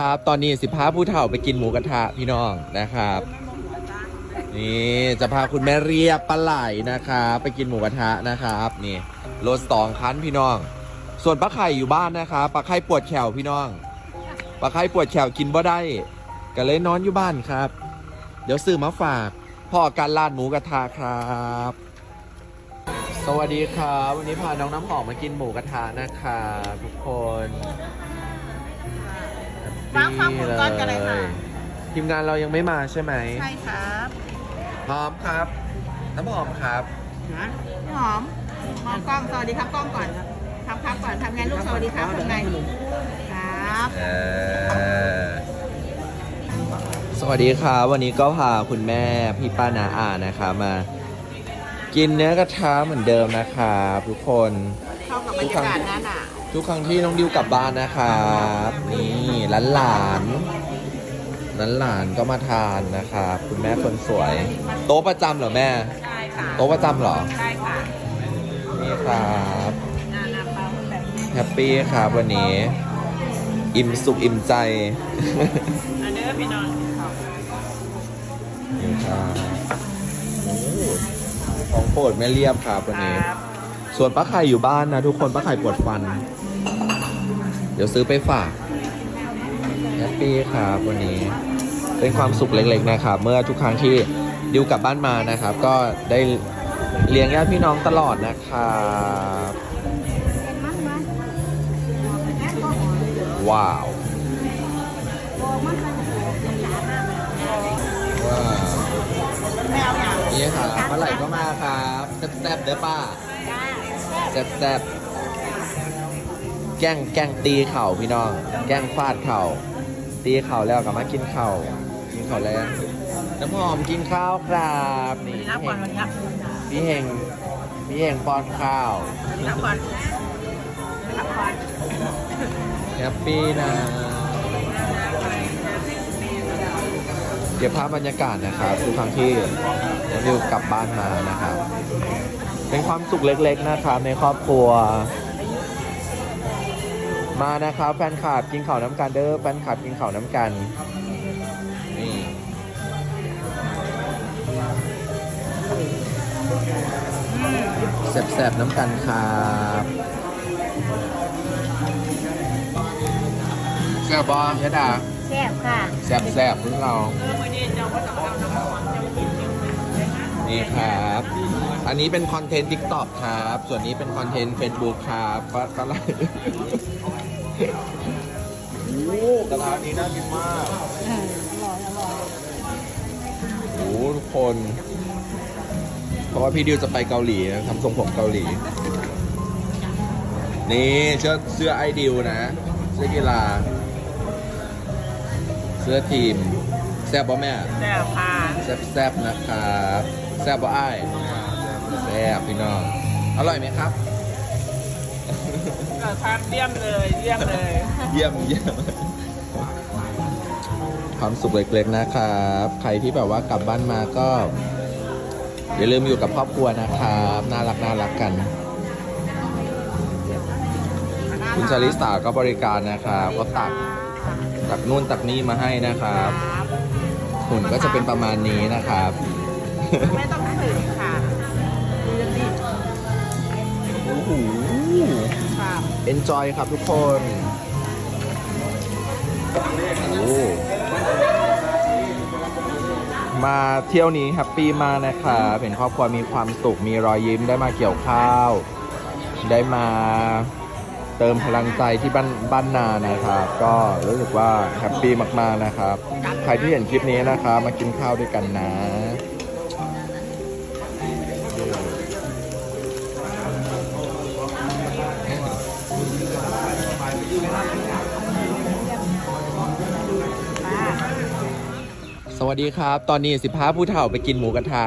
ครับ ตอนนี้สิพาผู้เฒ่าไปกินหมูกระทะพี่น้องนะครับ นี่จะพาคุณแม่เรียบปลาไหลนะครับไปกินหมูกระทะนะครับนี่รถสองคันพี่น้อง ส่วนปลาไข่อยู่บ้านนะครับปลาไข่ปวดแขวพี่น้องปลาไข่ปวดแขวกินบ่ได้ก็เลยนอนอยู่บ้านครับ เดี๋ยวซื้อมาฝากพ่อการลาดหมูกระทะครับ สวัสดีครับ วันนี้พาน้องน้ำหอมมากินหมูกระทะนะครับทุกคน วางความหมูก้อนกันเลยค่ะ ทีมงานเรายังไม่มาใช่ไหมใช่ครับหอมครับ น้ำหอมครับนะหอมมองกล้องสวัสดีครับกล้องก่อนครับครับก่อนทำไงลูกสวัสดีครับทำไงครับเออสวัสดีครับวันนี้ก็พาคุณแม่พี่ป้านาอานะคะมา กินเนื้อกระทะเหมือนเดิมนะครับทุกคนเข้ากับบรรยากาศนั้นอะ ทุกครั้งที่น้องดิวกลับบ้านนะครับนี่หลานหลานหลานหลานๆก็มาทานนะครับคุณแม่คนสวย โต๊ะประจำเหรอแม่ใช่ค่ะโต๊ะประจำเหรอใช่ค่ะนี่ครับนานาเปาแบบนี้แฮปปี้ครับวันนี้ อิ่มสุขอิ่มใจอันนี้ก็พี่นอนเขานี่ครับโอ้ของโปรดแม่เรียบครับวันนี้ครับส่วนป้าไข่อยู่บ้านนะทุกคนป้าไข่ปวดฟัน เดี๋ยวซื้อไปฝากแฮปปี้ครับวันนี้ เป็นความสุขเล็กๆนะครับ เมื่อทุกครั้งที่ดิวกลับบ้านมานะครับ ก็ได้เลี้ยงญาติพี่น้องตลอดนะครับว้าวว้าวอย่างนี่ครับเมื่อไหร่ก็มาครับแซ่บๆเด้อป้าแซ่บๆ แกล้งแกล้งตีเข่าพี่น้อง แกล้งฟาดเข่า ตีเข่าแล้วกลับมากินเข่ากินเข่าแล้ว น้ำหอมกินข้าวครับนี่รับก่อนวันนี้พี่เฮงพี่เฮงป้อนข้าวแฮปปี้นะเก็บภาพบรรยากาศนะครับทุกครั้งที่นิวกลับบ้านมานะครับ เป็นความสุขเล็กๆนะครับในครอบครัว มานะครับ แฟนคลับกินข่าวน้ำกันเด้อแฟนคลับกินข่าวน้ำกันนี่แสบๆน้ำกันครับแซ่บบอยะดาแซ่บค่ะแซบๆพวกเรานี่ครับ อันนี้เป็นคอนเทนต์ TikTok ครับ ส่วนนี้เป็นคอนเทนต์ Facebook ครับก็ก็ไลโอ้กระทะนี้น่ากินมากอร่อยอร่อยโอ้ทุกคน เพราะว่าพี่ดิวจะไปเกาหลีนะทำทรงผมเกาหลี นี่เสื้อเสื้อไอดิวนะ เสื้อกีฬา เสื้อทีม แซ่บป่ะแม่ แซ่บค่ะแซ่บๆนะครับ แซ่บป่ะอ้าย แซ่บพี่น้อง อร่อยไหมครับ ก็ทานเยี่ยมเลยเยี่ยมเลย เยี่ยมเยี่ยมความสุขเล็กๆนะครับ ใครที่แบบว่ากลับบ้านมาก็อย่าลืมอยู่กับครอบครัวนะครับ น่ารักน่ารักกัน คุณชาลิสาก็บริการนะครับก็ตักตักนู่นตักนี่มาให้นะครับหุ่นก็จะเป็นประมาณนี้นะครับ ไม่ต้องถึงค่ะ โอ้โหครับ enjoy ครับทุกคนโอ้มาเที่ยวนี้แฮปปี้มากนะครับเห็นครอบครัวมีความสุข มีรอยยิ้มได้มาเกี่ยวข้าว ได้มาเติมพลังใจที่บ้านบ้านนานะครับ ก็รู้สึกว่าแฮปปี้มากๆนะครับ ใครที่เห็นคลิปนี้นะครับมากินข้าวด้วยกันนะ สวัสดีครับ ตอนนี้สิพาผู้เฒ่าไปกินหมูกระทะ